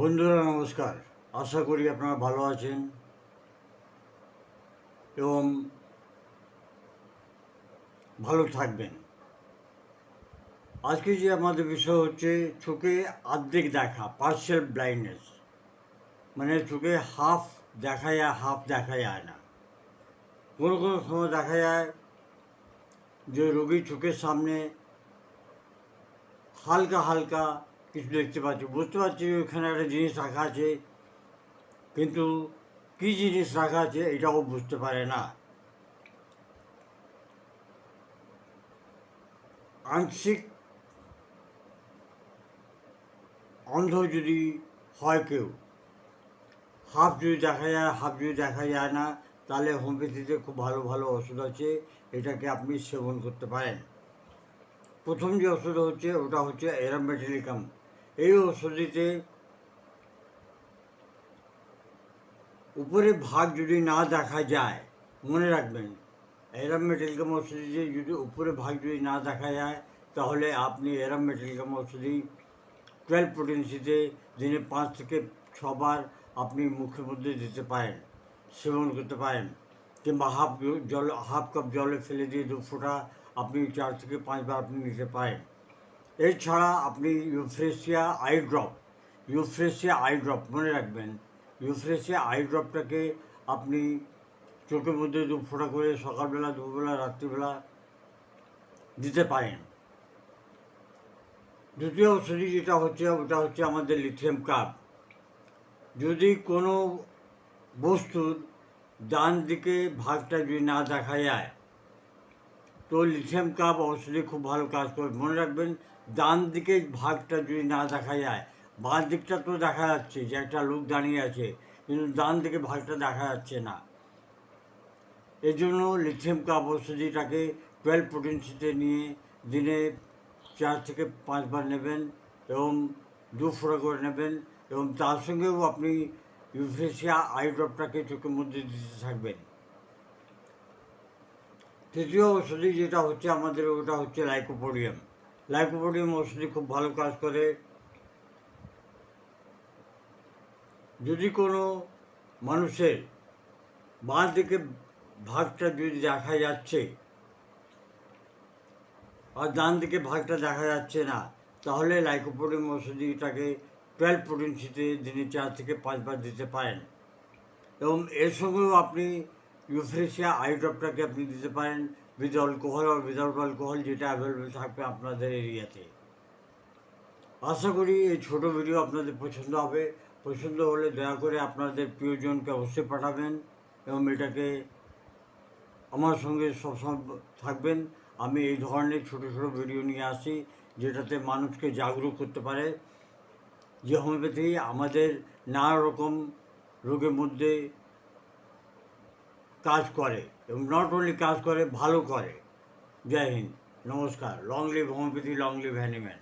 বন্ধুরা, নমস্কার। আশা করি আপনারা ভালো আছেন এবং ভালো থাকবেন। আজকে যে আমাদের বিষয় হচ্ছে চোখে অর্ধেক দেখা পার্সিয়াল ব্লাইন্ডনেস মানে চোখে হাফ দেখা যায় হাফ দেখা যায় না। কোনো কোনো সময় দেখা যায় যে রোগীর চোখের সামনে হালকা হালকা কিছু দেখতে পাচ্ছি, বুঝতে পারছি ওখানে একটা জিনিস রাখা আছে, কিন্তু কী জিনিস রাখা আছে এটাও বুঝতে পারে না। আংশিক অন্ধ যদি হয় কেউ, হাফ যদি দেখা যায়, হাফ যদি দেখা যায় না, তাহলে হোমিওপ্যাথিতে খুব ভালো ভালো ওষুধ আছে, এটাকে আপনি সেবন করতে পারেন। প্রথম যে ওষুধ হচ্ছে, ওটা হচ্ছে এরামেটিলিকাম। এই ওষুধটিতে উপরে ভাগ যদি না দেখা যায়, মনে রাখবেন, এরাম মেটেলিকাম ওষুধে যদি উপরে ভাগ যদি না দেখা যায়, তাহলে আপনি এরাম মেটেলিকাম ওষুধি টুয়েলভ পোটেন্সিতে দিনে পাঁচ থেকে ছবার আপনি মুখের মধ্যে দিতে পারেন, সেবন করতে পারেন, কিংবা হাফ জল হাফ কাপ জলে ফেলে দিয়ে দু ফোঁটা আপনি চার থেকে পাঁচবার আপনি নিতে পারেন। এছাড়া আপনি Euphrasia eye drop Euphrasia eye drop মনে রাখবেন, ইউফ্রেশিয়া আই ড্রপটাকে আপনি চোখের মধ্যে দু করে সকালবেলা, দুপুরবেলা, রাত্রিবেলা দিতে পারেন। দ্বিতীয় ওষুধি যেটা হচ্ছে, ওটা হচ্ছে আমাদের লিথিয়াম কাপ যদি কোনো বস্তুর ডান দিকে ভাগটা যদি না দেখা যায় তো লিথিয়াম কাপ ওষুধে খুব ভালো কাজ করে। মনে রাখবেন, ডান দিকে ভাগটা যদি না দেখা যায়, বাঁ দিকটা তো দেখা যাচ্ছে যে একটা লোক দাঁড়িয়ে আছে, কিন্তু ডান দিকে ভাগটা দেখা যাচ্ছে না। এই জন্য লিথিয়াম কাপ ওষুধিটাকে টুয়েলভ পোটেন্সিতে নিয়ে দিনে চার থেকে পাঁচবার নেবেন এবং দু ফোঁড়া করে নেবেন এবং তার সঙ্গেও আপনি ইউফ্রেশিয়া আই ড্রপটাকে চোখের মধ্যে দিতে থাকবেন। তৃতীয় ওষুধি যেটা হচ্ছে আমাদের, ওটা হচ্ছে লাইকোপোডিয়াম। লাইকোপোডিয়াম ওষুধি খুব ভালো কাজ করে। যদি কোনো মানুষের বাঁ দিকে ভাগটা যদি দেখা যাচ্ছে আর ডান দিকে ভাগটা দেখা যাচ্ছে না, তাহলে লাইকোপোডিয়াম ওষুধিটাকে টুয়েলভ পোটেন্সিতে দিনে চার থেকে পাঁচবার দিতে পারেন। এবং এর সঙ্গেও আপনি ইউফ্রেশিয়া আই ড্রপটাকে আপনি দিতে পারেন উইথ অ্যালকোহল আর উইদাউট অ্যালকোহল যেটা অ্যাভেলেবেল থাকবে আপনাদের এরিয়াতে। আশা করি এই ছোটো ভিডিও আপনাদের পছন্দ হবে। পছন্দ হলে দয়া করে আপনাদের প্রিয়জনকে অবশ্যই পাঠাবেন এবং এটাকে আমার সঙ্গে সবসময় থাকবেন। আমি এই ধরনের ছোটো ছোটো ভিডিও নিয়ে আসি যেটাতে মানুষকে জাগরুক করতে পারে। যে হোমিওপ্যাথি আমাদের নানা রকম রোগের মধ্যে কাজ করে এবং নট অনলি কাজ করে, ভালো করে। জয় হিন্দ। নমস্কার। Long live homoeopathy long live Hahnemann